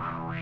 Ah!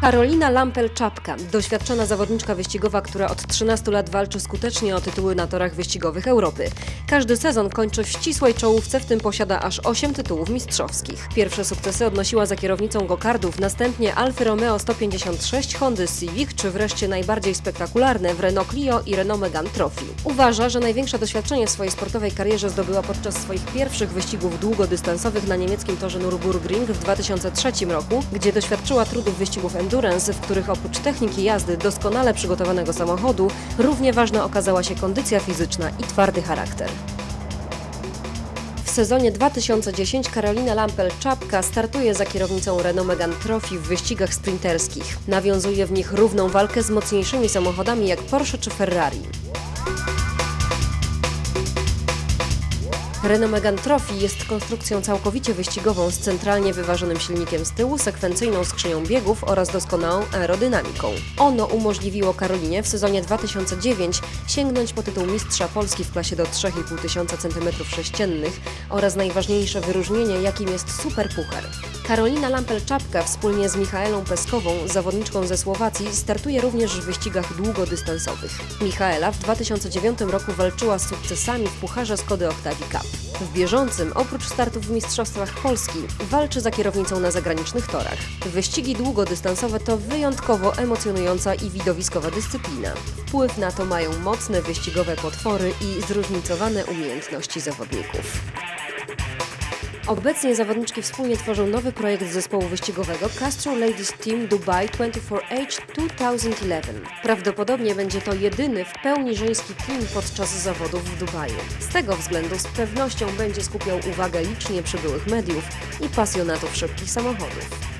Karolina Lampel-Czapka, doświadczona zawodniczka wyścigowa, która od 13 lat walczy skutecznie o tytuły na torach wyścigowych Europy. Każdy sezon kończy w ścisłej czołówce, w tym posiada aż 8 tytułów mistrzowskich. Pierwsze sukcesy odnosiła za kierownicą gokardów, następnie Alfa Romeo 156, Hondy Civic, czy wreszcie najbardziej spektakularne w Renault Clio i Renault Megane Trophy. Uważa, że największe doświadczenie w swojej sportowej karierze zdobyła podczas swoich pierwszych wyścigów długodystansowych na niemieckim torze Nürburgring w 2003 roku, gdzie doświadczyła trudów wyścigów endurance, w których oprócz techniki jazdy doskonale przygotowanego samochodu, równie ważna okazała się kondycja fizyczna i twardy charakter. W sezonie 2010 Karolina Lampel-Czapka startuje za kierownicą Renault Megane Trophy w wyścigach sprinterskich. Nawiązuje w nich równą walkę z mocniejszymi samochodami jak Porsche czy Ferrari. Renault Megane Trophy jest konstrukcją całkowicie wyścigową z centralnie wyważonym silnikiem z tyłu, sekwencyjną skrzynią biegów oraz doskonałą aerodynamiką. Ono umożliwiło Karolinie w sezonie 2009 sięgnąć po tytuł mistrza Polski w klasie do 3,5 tysiąca cm3 oraz najważniejsze wyróżnienie, jakim jest Superpuchar. Karolina Lampel-Czapka wspólnie z Michaelą Peskową, zawodniczką ze Słowacji, startuje również w wyścigach długodystansowych. Michaela w 2009 roku walczyła z sukcesami w Pucharze Skody Octavia Cup. W bieżącym, oprócz startów w Mistrzostwach Polski, walczy za kierownicą na zagranicznych torach. Wyścigi długodystansowe to wyjątkowo emocjonująca i widowiskowa dyscyplina. Wpływ na to mają mocne wyścigowe potwory i zróżnicowane umiejętności zawodników. Obecnie zawodniczki wspólnie tworzą nowy projekt zespołu wyścigowego Castro Ladies Team Dubai 24H 2011. Prawdopodobnie będzie to jedyny w pełni żeński team podczas zawodów w Dubaju. Z tego względu z pewnością będzie skupiał uwagę licznie przybyłych mediów i pasjonatów szybkich samochodów.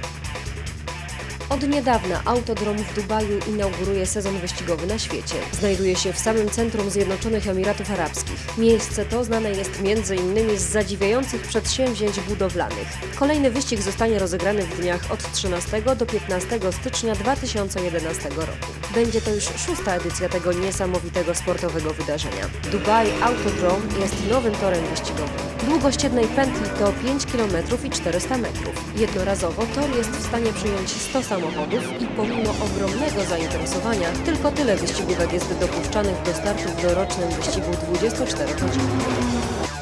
Od niedawna Autodrom w Dubaju inauguruje sezon wyścigowy na świecie. Znajduje się w samym centrum Zjednoczonych Emiratów Arabskich. Miejsce to znane jest m.in. z zadziwiających przedsięwzięć budowlanych. Kolejny wyścig zostanie rozegrany w dniach od 13 do 15 stycznia 2011 roku. Będzie to już szósta edycja tego niesamowitego sportowego wydarzenia. Dubai Autodrom jest nowym torem wyścigowym. Długość jednej pętli to 5 km i 400 metrów. Jednorazowo tor jest w stanie przyjąć 100 samochodów i pomimo ogromnego zainteresowania, tylko tyle wyścigówek jest dopuszczanych do startu w dorocznym wyścigu 24 godziny.